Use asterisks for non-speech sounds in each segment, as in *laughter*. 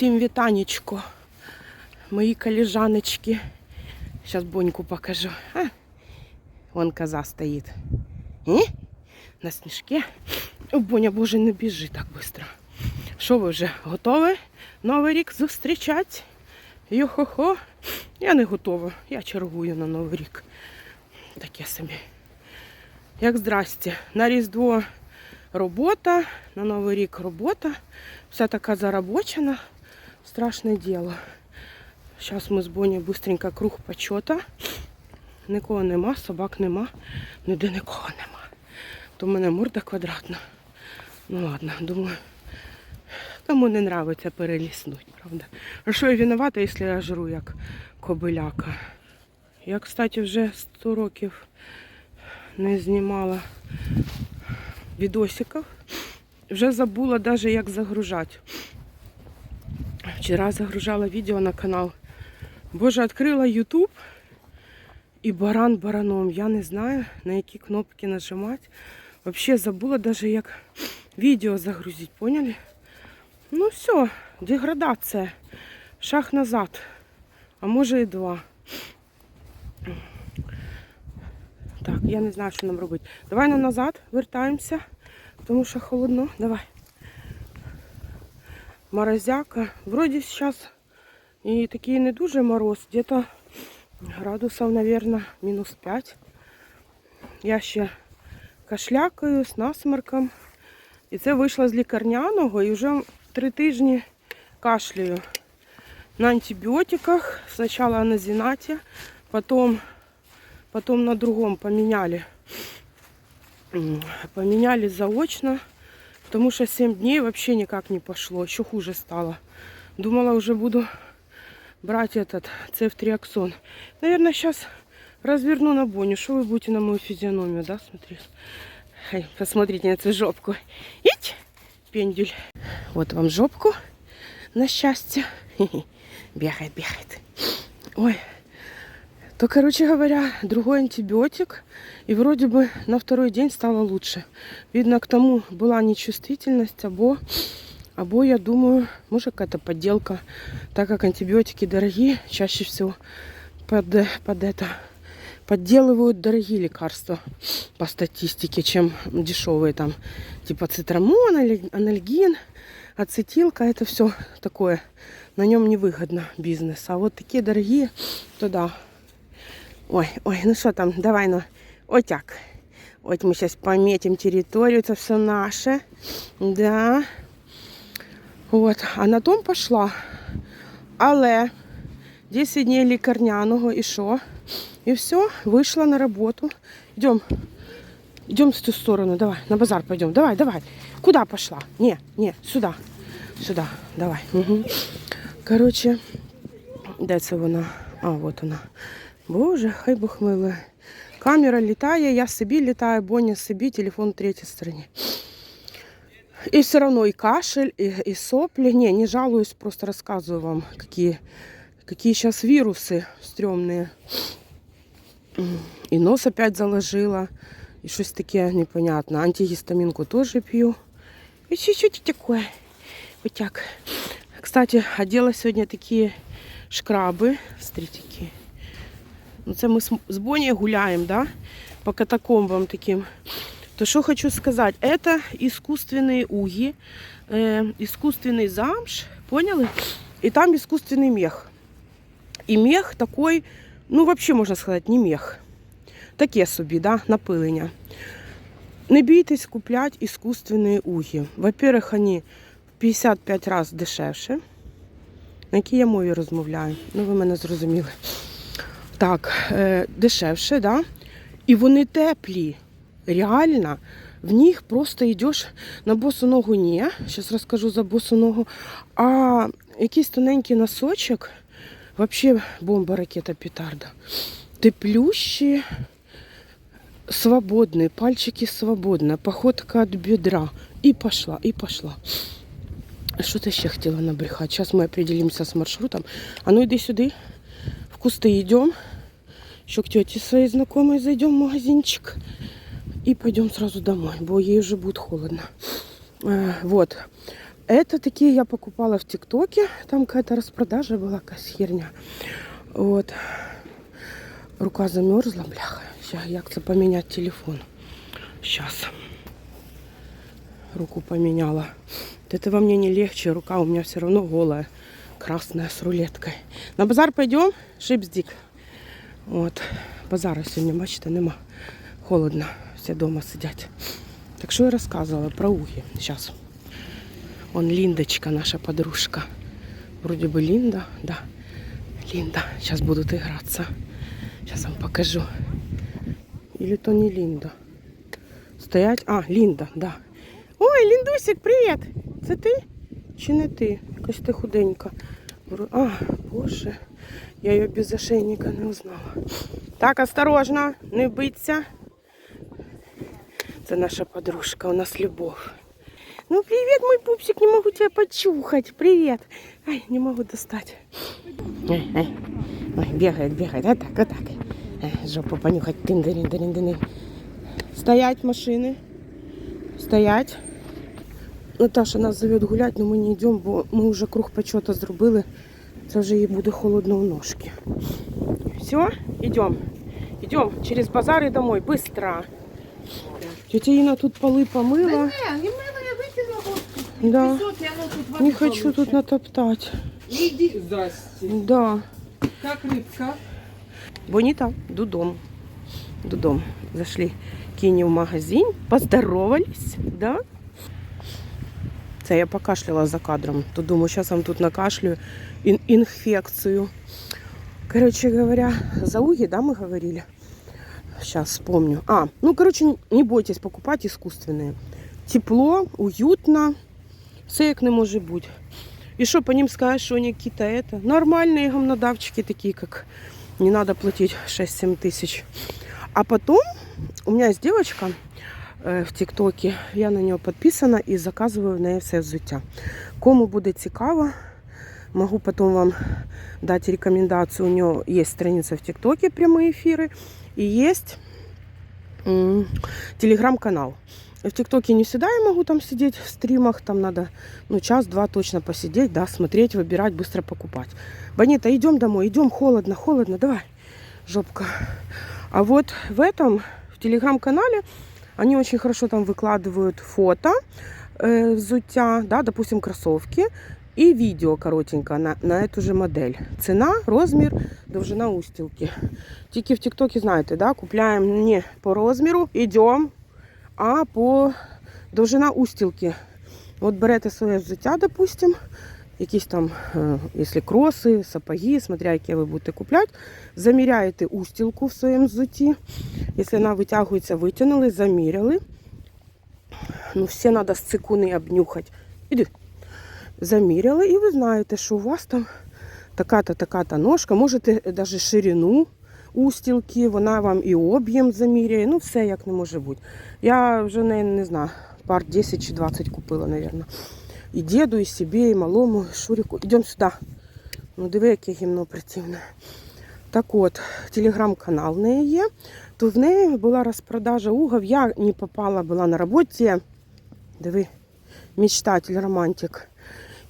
Всім вітанечко, мої коліжаночки. Зараз боньку покажу. А? Вон коза стоїть. І? На сніжки. О, Боня, боже, не біжи так швидко. Що ви вже готові Новий рік зустрічати? Йо-хо-хо. Я не готова. Я чергую на Новий рік. Таке собі. Як здрасте. На Різдво робота, на Новий рік робота. Вся така заробочена. Страшне діло. Зараз ми з Боні быстренько круг почота. Нікого нема, собак нема, ніде нікого нема. То в мене морда квадратна. Ну ладно, думаю, кому не нравиться переліснуть, правда. А що я винувата, якщо я жру як кобиляка? Я, кстати, вже 100 років не знімала відосиків. Вже забула навіть як загружати. Вчора загружала відео на канал. Боже, відкрила YouTube і баран бараном. Я не знаю, на які кнопки нажимати. Взагалі забула навіть як відео загрузити, поняли? Ну все, деградація. Шаг назад. А може і два. Так, я не знаю, що нам робити. Давай на назад вертаємося, тому що холодно. Давай. Морозяка. Вроді зараз і такий не дуже мороз, где-то градусів, мабуть, мінус 5. Я ще кашлякаю з насморком. І це вийшло з лікарняного і вже три тижні кашляю. На антибіотиках. Спочатку на зінаті, потім, потім на другому поміняли. М, Поменяли заочно, потому что 7 дней вообще никак не пошло, еще хуже стало. Думала, уже буду брать этот цефтриаксон. Наверное, сейчас разверну на боню. Что вы будете на мою физиономию, да, смотреть? Посмотрите на эту жопку. Ить, пендюль. Вот вам жопку на счастье. *laughs* Бегает, бегает. Ой, то, короче говоря, другой антибиотик. И вроде бы на второй день стало лучше. Видно, к тому была нечувствительность, або, або я думаю, может какая-то подделка. Так как антибиотики дорогие, чаще всего под, под это подделывают дорогие лекарства по статистике, чем дешевые там. Типа цитрамон, анальгин, ацетилка, это все такое. На нем невыгодно бизнес. А вот такие дорогие, то да, Ой, ой, ну що там, давай, ну, отак. От ми зараз пометимо територію, це все наше. Да. От, а на том пішла. Але 10 днів лікарняного і що? І все, вийшла на роботу. Йдем. Йдем в ту сторону, давай, на базар пойдем. Давай, давай. Куда пошла? Не, не, сюда. Сюда, давай. Угу. Короче, де це вона? А, вот вона. Боже, хай Бог милує. Камера літає, я собі літаю, Боня собі, телефон в третій стороні. И все равно и кашель, и, и сопли. Не, не жалуюсь, просто рассказываю вам, какие, какие сейчас вирусы стрёмные. М, И нос опять заложила, и что-то такое непонятно. Антигистаминку тоже пью. И чуть-чуть такое. Вот так. Кстати, одела сегодня такие шкрабы. Смотрите, какие. Ну, це ми з- з Боні гуляємо, да? по катакомбам таким. То що хочу сказати, это искусственные уги, э, искусственный замш, поняли? І там искусственный мех. І мех такой, ну, вообще можна сказати, не мех. Таке собі, да, напилення. Не бійтесь купляти іскусственні уги. Во-первых, вони в 55 разів дешевше. На якій я мові розмовляю? Ну, ви мене зрозуміли. Так, е, дешевше, да? І вони теплі. Реально, в них просто йдеш на босу ногу ні. Зараз розкажу за босу ногу. А якийсь тоненький носочок, взагалі бомба, ракета, петарда. Теплющі, свободні, пальчики свободні, походка від бедра. І пошла, і пошла. Що ти ще хотіла набрехати? Зараз ми определимося з маршрутом. А ну йди сюди. В кусты идем. Еще к тете своей знакомой зайдем в магазинчик. И пойдем сразу домой, бо ей уже будет холодно. Э, Вот. Это такие я покупала в ТикТоке. Там какая-то распродажа была, какая херня. Вот. Рука замерзла, бляха. Сейчас, як це поменять телефон. Сейчас. Руку поменяла. От этого мне не легче. Рука у меня все равно голая. Красная с рулеткой. На базар пойдем? Шипздик. От. Базара сьогодні, бачите, нема. Холодно. Всі вдома сидять. Так що я розказувала про уги. Зараз. Вон Линдочка, наша подружка. Вроде бы Линда, да. Линда. Сейчас будут играться. Сейчас вам покажу. Или то не Линда. Стоять. А, Лінда, да. Ой, Ліндусик, привіт! Це ти? Чи не ти? Якась ти худенька. А, боже. Я її без ошейника не узнала. Так, осторожно, не биться. Це наша подружка, у нас любов. Ну, привет, мой пупсик, не могу тебя почухать. Привет. Ай, не могу достать. Ай, ай. Ой, бегает, бегает. Вот так, вот так. Ай, жопу понюхать. тын дырин дырин дырин Стоять машины. Стоять. Наташа нас зовет гулять, но мы не йдемо, бо ми вже круг почета зробили. Це вже їй буде холодно у ножки. Все, йдемо. Йдемо через базар і домой. Быстро. Тетя Інна тут поли помила. Не, не мило, я витягла. Да. Пісок, я тут Не хочу тут натоптать. Иди. Здрасте. Да. Как рыбка? Боніта, додому. Додому. Зайшли Кіні в магазин, поздоровались, да? Це я покашляла за кадром. То думаю, зараз вам тут накашлю ін- інфекцію. Короче говоря, за уги, да, мы говорили? Сейчас вспомню. А, ну, короче, не бойтесь покупать искусственные. Тепло, уютно, все як не може бути. І що по ним скажеш, що вони якісь это? Нормальные гомнодавчики, такие как не надо платить 6-7 тысяч. А потом у меня есть девочка э, в ТикТоке, я на нее подписана і заказую в неї все взуття. Кому буде цікаво, могу потом вам дать рекомендацию. У нее есть страница в ТикТоке, прямые эфиры, и есть м, телеграм-канал. В ТикТоке не всегда я могу там сидеть в стримах, там надо ну, час-два точно посидеть, да, смотреть, выбирать, быстро покупать. Бонита, идем домой, идем, холодно, холодно, давай, жопка. А вот в этом, в телеграм-канале, они очень хорошо там выкладывают фото э, взуття, да, допустим, кроссовки, и видео коротенько на, на эту же модель. Ціна, розмір, довжина устілки. Тільки в ТикТоке, знаєте, да, купляємо не по розміру, йдемо, а по довжина устілки. От берете своє взуття, допустим, якісь там, е, якщо кроси, сапоги, смотря яке ви будете купляти, заміряєте устілку в своєму взутті. Якщо вона витягується, витягнули, заміряли. Ну, все треба з цикуни обнюхати. Іди. Заміряли, і ви знаєте, що у вас там така-то, така-то ножка. Можете навіть ширину устілки, вона вам і об'єм заміряє. Ну, все як не може бути. Я вже не, не знаю, пар 10 чи 20 купила, мабуть. І діду, і собі, і малому, і Шуріку. Йдемо сюди. Ну, диви, яке гімно противне. Так от, телеграм-канал в неї є. То в неї була розпродажа угов. Я не попала, була на роботі. Диви, мечтатель, романтик.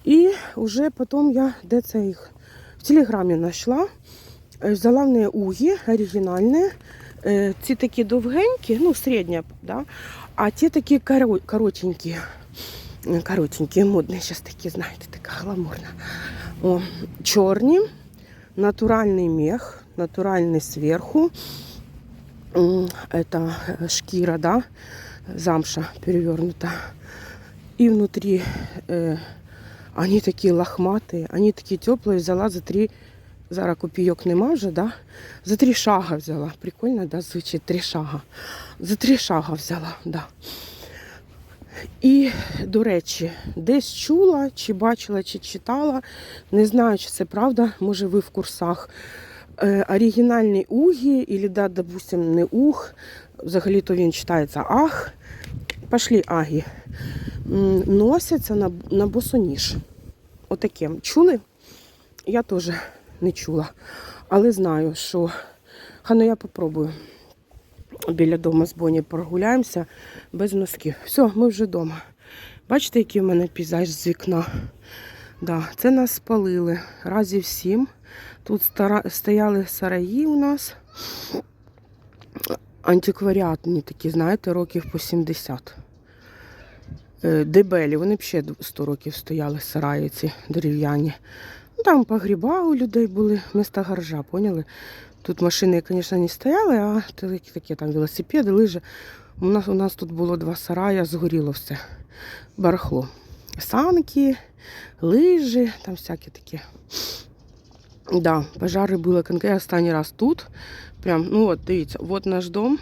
І вже потім я, де це їх? В телеграмі знайшла. Е, Взяла в неї уги оригінальні. Е, Ці такі довгенькі, ну, середня, да? а ті такі коротенькі. Е, Коротенькі, модні, зараз такі, знаєте, така гламурна. О, чорні, натуральний мех, натуральний зверху. М, Это э, шкира, да, замша перевернута. И внутри э, они такие лохматые, они такие теплые. Взяла за три, зараз копійок нема вже, да? За три шага взяла. Прикольно, да, звучить три шага. За три шага взяла, да. І, до речі, десь чула, чи бачила, чи читала. Не знаю, чи це правда, може ви в курсах. Е, оригінальний угі, або, да, допустим, не уг, взагалі-то він читається ах. Пошли агі. Носяться на, на босоніж. Отаким. Чули? Я теж не чула. Але знаю, що хано я попробую. Біля дому з Боні прогуляємося без носків. Все, ми вже вдома. Бачите, який в мене пейзаж з вікна? Да, це нас спалили разів сім. Тут стара... стояли сараї у нас. Антикваріатні такі, знаєте, років по 70. Е, Дебелі, вони ще 100 років стояли сараї ці дерев'яні. Ну, Там погріба у людей були, міста гаража, поняли? Тут машини, звісно, не стояли, а такі, там велосипеди, лижі. У нас, у нас тут було два сарая, згоріло все. Барахло. Санки, лижі, там всякі такі. Да, пожари були конкретно останній раз тут. Прям, ну от, дивіться, от наш дом,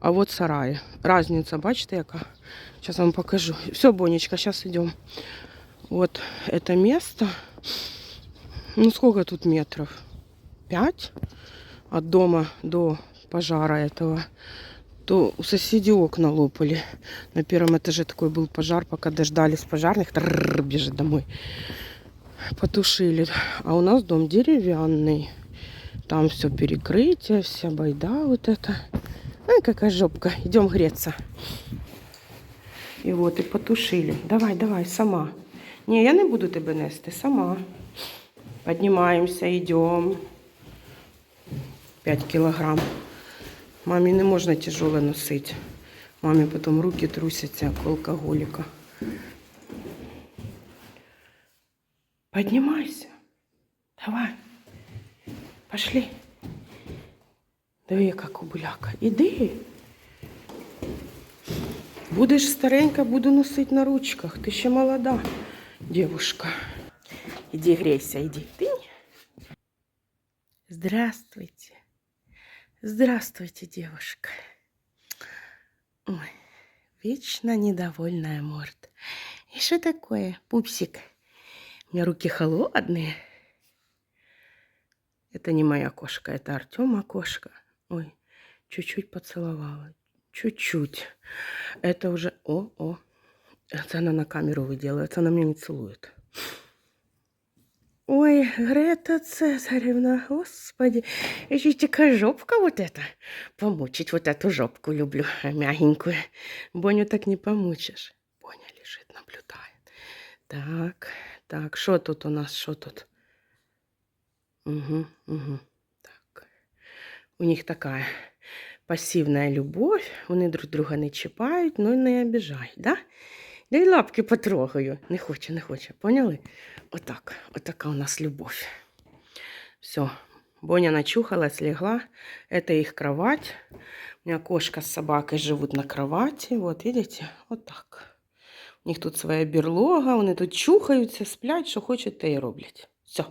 а от сараї. Разниця, бачите, яка? Сейчас вам покажу. Все, Бонечка, сейчас идем. Вот это место. Ну, сколько тут метров? Пять? От дома до пожара этого. То у соседей окна лопали. На первом этаже такой был пожар, пока дождались пожарных. Трррр, бежит домой. Потушили. А у нас дом деревянный. Там все перекрытие, вся байда вот это. Ай, какая жопка. Идем греться. І от, і потушили. Давай, давай, сама. Ні, я не буду тебе нести, сама. Піднімаємося, йдемо. 5 кілограм. Мамі не можна тяжеле носити. Мамі потім руки трусяться, як у алкоголіка. Піднімайся. Давай. Пошли. Диви, яка кобуляка. Іди. Будеш старенька, буду носити на ручках. Ти ще молода, девушка. Иди грейся, иди. Ты. Здравствуйте. Здравствуйте, девушка. Ой, вечно недовольная морда. И что такое, пупсик? У меня руки холодные. Это не моя кошка, это Артема кошка. Ой, чуть-чуть поцеловала. Чуть-чуть. Это уже... О, о. Это она на камеру выделывает. Она меня не целует. Ой, Грета Цезаревна, господи. Еще такая жопка вот эта. Помучить вот эту жопку люблю, мягенькую. Боню так не помучишь. Боня лежит, наблюдает. Так, так, что тут у нас, что тут? Угу, угу. Так. У них такая пасивна любов, вони друг друга не чіпають, ну і не обіжають, да? Дай лапки потрогаю. Не хоче, не хоче. Поняли? Отак. Отака у нас любов. Все. Боня начухалась, легла. Это их кровать. У меня кошка с собакой живут на кровати. Вот, видите? Вот так. У них тут своя берлога, вони тут чухаються, сплять, що хочуть, те й роблять. Все.